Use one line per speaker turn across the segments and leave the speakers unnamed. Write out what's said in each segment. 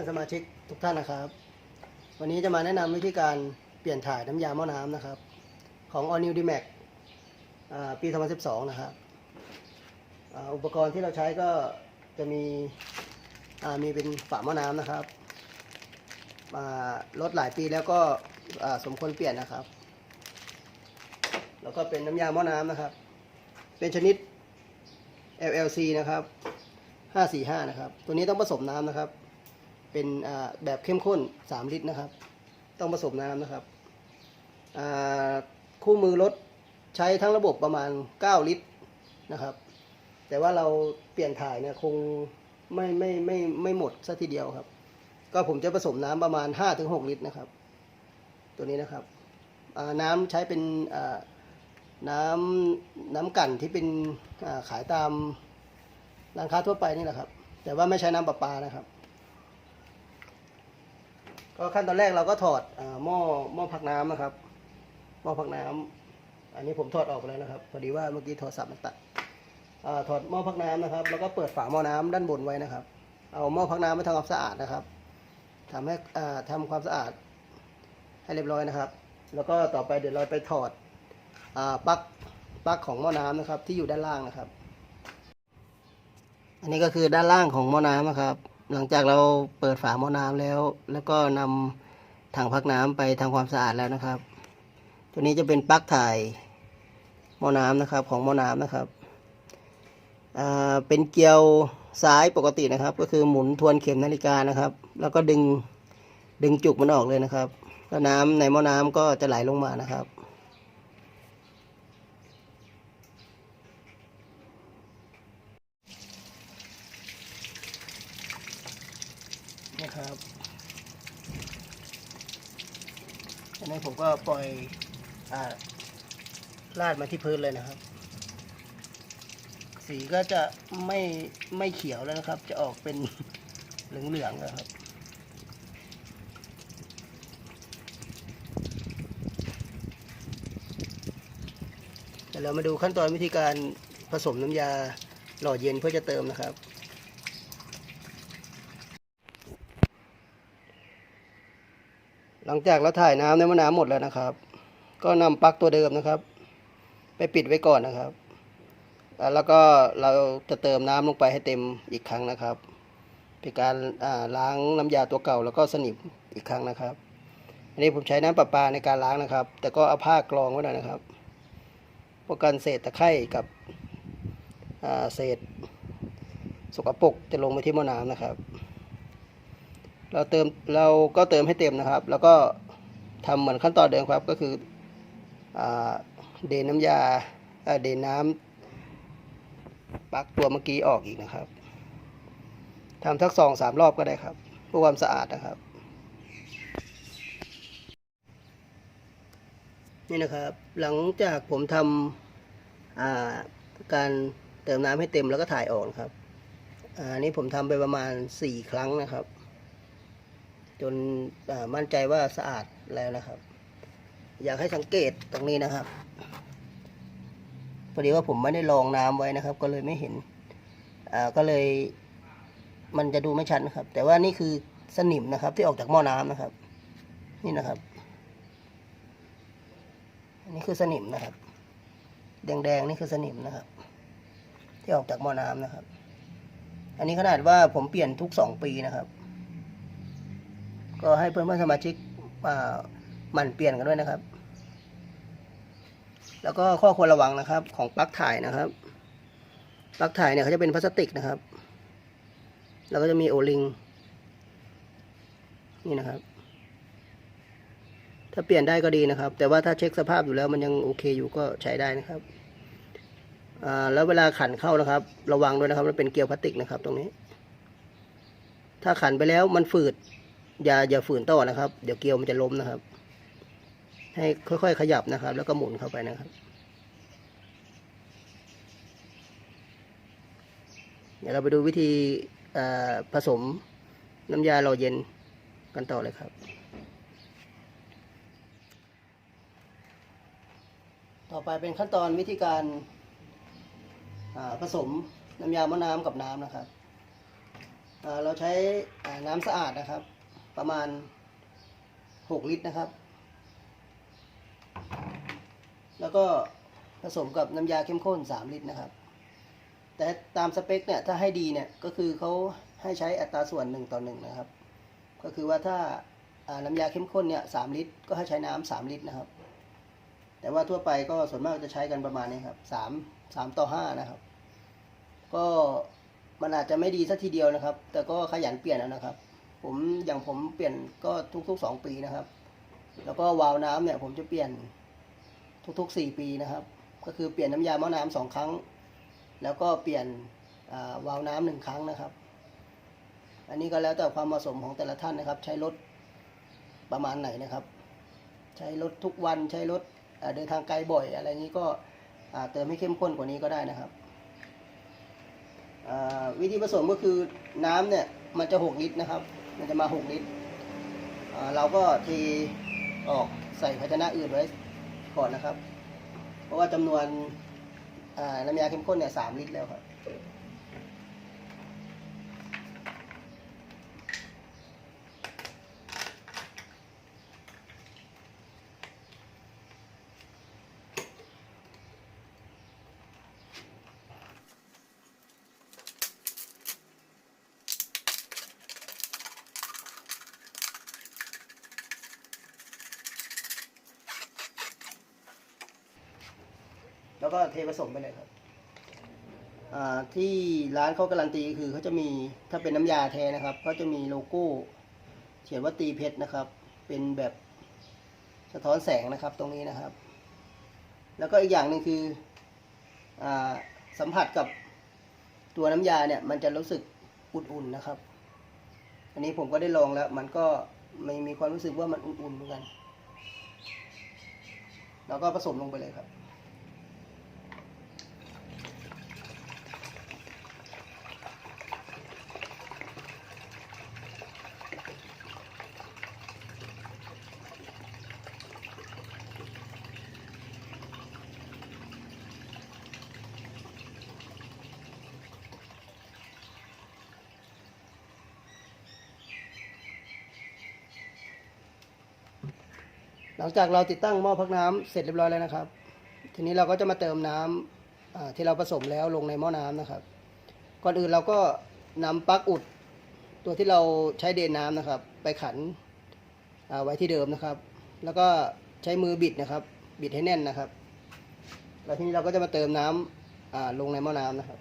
อนๆสมาชิกทุกท่านนะครับ วันนี้จะมาแนะนำวิธีการเปลี่ยนถ่ายน้ำยาหม้อน้ำนะครับ ของ All New D-Max อ่าปี 2012 นะครับอ,อุปกรณ์ที่เราใช้ก็จะมีมีเป็นฝาหม้อน้ำนะครับอ่ารถหลายปีแล้วก็สมควรเปลี่ยนนะครับ แล้วก็เป็นน้ำยาหม้อน้ำนะครับ เป็นชนิด LLC นะครับ 545 นะครับ ตัวนี้ต้องผสมน้ำนะครับ เป็นแบบเข้มข้น 3 ลิตรนะครับ ต้องผสมน้ำนะครับ คู่มือรถใช้ทั้งระบบประมาณ 9 ลิตรนะครับ แต่ว่าเราเปลี่ยนถ่ายเนี่ยคงไม่ไม่ไม่ไม่หมดซะทีเดียวครับ ก็ผมจะผสมน้ำประมาณ 5-6 ลิตรนะครับ ตัวนี้นะครับน้ำใช้เป็นน้ำน้ำกั่นที่เป็นขายตามร้านค้าทั่วไปนี่แหละครับ แต่ว่าไม่ใช้น้ำประปานะครับ ก็ขั้นตอนแรกเราก็ถอดหม้อหม้อพักน้ำนะครับหม้อพักน้ำอันนี้ผมถอดออกแล้วนะครับ พอดีว่าเมื่อกี้โทรศัพท์มันตัดอถอดหม้อพักน้ำนะครับ แล้วก็เปิดฝาหม้อน้ำด้านบนไว้นะครับ เอาหม้อพักน้ำมาทำความสะอาดนะครับทำให้อ่าทำความสะอาดให้เรียบร้อยนะครับ แล้วก็ต่อไปเดี๋ยวเราไปถอดอปลั๊กปลั๊กของหม้อน้ำนะครับ ที่อยู่ด้านล่างนะครับ อันนี้ก็คือด้านล่างของหม้อน้ำนะครับ หลังจากเราเปิดฝาหม้อน้ำแล้ว แล้วก็นำถังพักน้ำไปทำความสะอาดแล้วนะครับ ตัวนี้จะเป็นปลั๊กถ่ายหม้อน้ำนะครับของหม้อน้ำนะครับอ่าเป็นเกลียวซ้ายปกตินะครับ ก็คือหมุนทวนเข็มนาฬิกานะครับ แล้วก็ดึงดึงจุกมันออกเลยนะครับ แล้วน้ำในหม้อน้ำก็จะไหลลงมานะครับ นะครับอันนี้ผมก็ปล่อยอลาดมาที่พื้นเลยนะครับ สีก็จะไม่ไม่เขียวแล้วนะครับ จะออกเป็นเหลืองๆแล้วครับเดี๋ยวเรามาดูขั้นตอนวิธีการผสมน้ำยาหล่อเย็นเพื่อจะเติมนะครับ หลังจากเราถ่ายน้ำในมะน้ำหมดแล้วนะครับ ก็นำปลั๊กตัวเดิมนะครับ ไปปิดไว้ก่อนนะครับ แล้วก็เราจะเติมน้ำลงไปให้เต็มอีกครั้งนะครับเป็นการล้างน้ำยาตัวเก่าแล้วก็สนิมอีกครั้งนะครับ อันนี้ผมใช้น้ำประปาในการล้างนะครับ แต่ก็เอาผ้ากรองไว้หน่อยนะครับป้องกันเศษตะไคร่กับเศษสกปรกจะลงไปที่ม้อน้ำนะครับ เราเติมเราก็เติมให้เต็มนะครับ แล้วก็ทำเหมือนขั้นตอนเดิมครับก็คืออเดน้ำยาอ่าเดนน้ำปลักตัวเมื่อกี้ออกอีกนะครับทำทักสองสามรอบก็ได้ครับเพื่อความสะอาดนะครับ นี่นะครับ หลังจากผมทำอ่าการเติมน้ำให้เต็มแล้วก็ถ่ายออกนะครับอันนี้ผมทำไปประมาณสี่ครั้งนะครับ จนมั่นใจว่าสะอาดแล้วนะครับ อยากให้สังเกตตรงนี้นะครับพอดีว่าผมไม่ได้ลองน้ำไว้นะครับ ก็เลยไม่เห็นอ่าก็เลย มันจะดูไม่ชัดนะครับ แต่ว่านี่คือสนิมนะครับ ที่ออกจากหม้อน้ำนะครับ นี่นะครับอันนี้คือสนิมนะครับ แดงๆนี่คือสนิมนะครับ ที่ออกจากหม้อน้ำนะครับ อันนี้ขนาดว่าผมเปลี่ยนทุกสองปีนะครับ ก็ให้เพื่อนเพื่อนสมาชิกหมั่นเปลี่ยนกันด้วยนะครับ แล้วก็ข้อควรระวังนะครับ ของปลั๊กถ่ายนะครับปลั๊กถ่ายเนี่ยเขาจะเป็นพลาสติกนะครับ แล้วก็จะมีโอลิงนี่นะครับ ถ้าเปลี่ยนได้ก็ดีนะครับ แต่ว่าถ้าเช็คสภาพอยู่แล้วมันยังโอเคอยู่ก็ใช้ได้นะครับแล้วเวลาขันเข้านะครับ ระวังด้วยนะครับ มันเป็นเกลียวพลาสติกนะครับ ตรงนี้ ถ้าขันไปแล้วมันฝืด อย่าอย่าฝืนต่อนะครับ เดี๋ยวเกลียวมันจะล้มนะครับ ให้ค่อยๆขยับนะครับ แล้วก็หมุนเข้าไปนะครับ เดี๋ยวเราไปดูวิธีผสมน้ำยาหล่อเย็นกันต่อเลยครับต่อไปเป็นขั้นตอนวิธีการผสมน้ำยามะน้ำกับน้ำนะครับ เราใช้น้ำสะอาดนะครับ ประมาณ 6 ลิตรนะครับ แล้วก็ผสมกับน้ำยาเข้มข้น 3 ลิตรนะครับ แต่ตามสเปคเนี่ยถ้าให้ดีเนี่ยก็คือเขาให้ใช้อัตราส่วน 1 ต่อ 1 นะครับ ก็คือว่าถ้าน้ำยาเข้มข้นเนี่ยสลิตร ก็ให้ใช้น้ำสามลิตรนะครับ แต่ว่าทั่วไปก็ส่วนมากจะใช้กันประมาณนี้ครับสามสามต่อห้านะครับ ก็มันอาจจะไม่ดีสักทีเดียวนะครับ แต่ก็ขยันเปลี่ยนเอานะครับ ผมอย่างผมเปลี่ยนก็ทุกๆสองปีนะครับ แล้วก็วาล์วน้ำเนี่ย ผมจะเปลี่ยนทุกๆสี่ปีนะครับ ก็คือเปลี่ยนน้ำยาหม้อน้ำสองครั้ง แล้วก็เปลี่ยนวาล์วน้ำหนึ่งครั้งนะครับ อันนี้ก็แล้วแต่ความเหมาะสมของแต่ละท่านนะครับ ใช้รถประมาณไหนนะครับ ใช้รถทุกวันใช้รถเดินทางไกลบ่อย อะไรนี้ก็เติมให้เข้มข้นกว่านี้ก็ได้นะครับวิธีผสมก็คือน้ำเนี่ยมันจะ 6 ลิตรนะครับ มันจะมา 6 ลิตรเราก็เทออกใส่ภาชนะอื่นไว้ก่อนนะครับ เพราะว่าจำนวนน้ำยาเข้มข้นเนี่ยสลิตรแล้วครับ แล้วก็เทผสมไปเลยครับที่ร้านเขาการันตีคือเขาจะมีถ้าเป็นน้ำยาแท้นะครับเขาจะมีโลโก้เขียนว่าตีเพชรนะครับ เป็นแบบสะท้อนแสงนะครับตรงนี้นะครับ แล้วก็อีกอย่างหนึ่งคืออสัมผัสกับตัวน้ำยาเนี่ยมันจะรู้สึกอุ่นๆนะครับ อันนี้ผมก็ได้ลองแล้ว มันก็ไม่มีความรู้สึกว่ามันอุ่นๆเหมือนกัน แล้วก็ผสมลงไปเลยครับ หลังจากเราติดตั้งหม้อพักน้ำเสร็จเรียบร้อยแล้วนะครับ ทีนี้เราก็จะมาเติมน้ำอ่าที่เราผสมแล้วลงในหม้อน้ำนะครับ ก่อนอื่นเราก็นำปลั๊กอุด ตัวที่เราใช้เดนน้ำนะครับ ไปขันไว้ที่เดิมนะครับ แล้วก็ใช้มือบิดนะครับ บิดให้แน่นนะครับ แล้วทีนี้เราก็จะมาเติมน้ำอ่าลงในหม้อน้ำนะครับ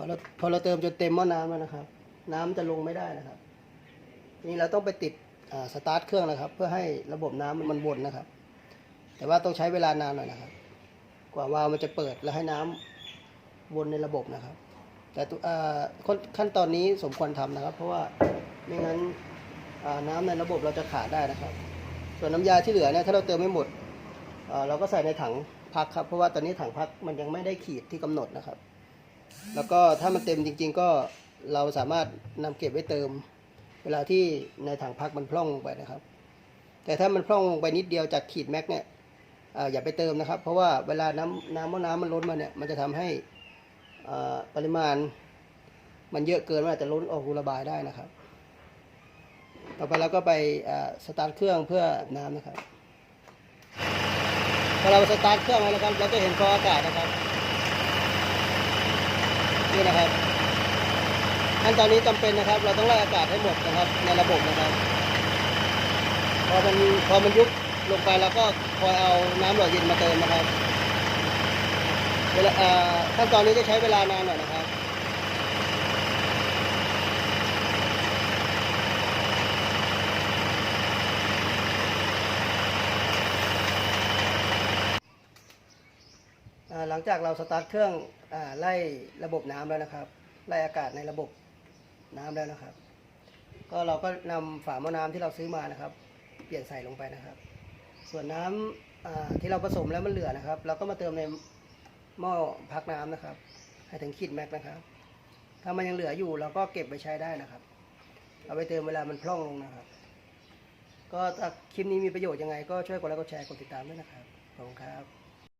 อเราพอเราเติมจนเต็มหม้อน้ำแล้วนะครับ น้ำจะลงไม่ได้นะครับ นี่เราต้องไปติดสตาร์ทเครื่องนะครับ เพื่อให้ระบบน้ำมันวนนะครับ แต่ว่าต้องใช้เวลานานหน่อยนะครับ กว่าวาล์วมันจะเปิดแล้วให้น้ำวนในระบบนะครับ แต่ขั้นตอนนี้สมควรทำนะครับ เพราะว่าไม่งั้นน้ำในระบบเราจะขาดได้นะครับ ส่วนน้ำยาที่เหลือเนี่ยถ้าเราเติมไม่หมดเราก็ใส่ในถังพักครับ เพราะว่าตอนนี้ถังพักมันยังไม่ได้ขีดที่กำหนดนะครับ แล้วก็ถ้ามันเต็มจริง ๆ ก็เราสามารถนำเก็บไว้เติม เวลาที่ในถังพักมันพร่องลงไปนะครับ แต่ถ้ามันพร่องลงไปนิดเดียวจากขีดแม็กเนี่ยออย่าไปเติมนะครับ เพราะว่าเวลาน้ำน้ำว่าน้ำมันล้นมาเนี่ยมันจะทำให้อ่าปริมาณมันเยอะเกินมันอาจจะล้นออกรูระบายได้นะครับ ต่อไปเราก็ไปอ่าสตาร์ทเครื่องเพื่อน้ำนะครับพอเราสตาร์ทเครื่องแล้วนะครับเราจะเห็นฟองอากาศนะครับ นี่นะครับขั้นตอนนี้จำเป็นนะครับ เราต้องไล่อากาศให้หมดนะครับ ในระบบนะครับ พอมันพอมันยุบลงไปแล้วก็คอยเอาน้ำหล่อเย็นมาเติมนะครับขั้นตอนนี้จะใช้เวลานานหน่อยนะครับหลังจากเราสตาร์ทเครื่อง ไล่ระบบน้ำแล้วนะครับ ไล่อากาศในระบบน้ำแล้วนะครับ ก็เราก็นำฝาหม้อน้ำที่เราซื้อมานะครับ เปลี่ยนใส่ลงไปนะครับ ส่วนน้ำอ่าที่เราผสมแล้วมันเหลือนะครับ เราก็มาเติมในหม้อพักน้ำนะครับ ให้ถึงขีดแม็กนะครับ ถ้ามันยังเหลืออยู่เราก็เก็บไปใช้ได้นะครับ เอาไปเติมเวลามันพร่องลงนะครับ ก็ถ้าคลิปนี้มีประโยชน์ยังไงก็ช่วยกดไลค์กดแชร์กดติดตามด้วยนะครับขอบคุณครับ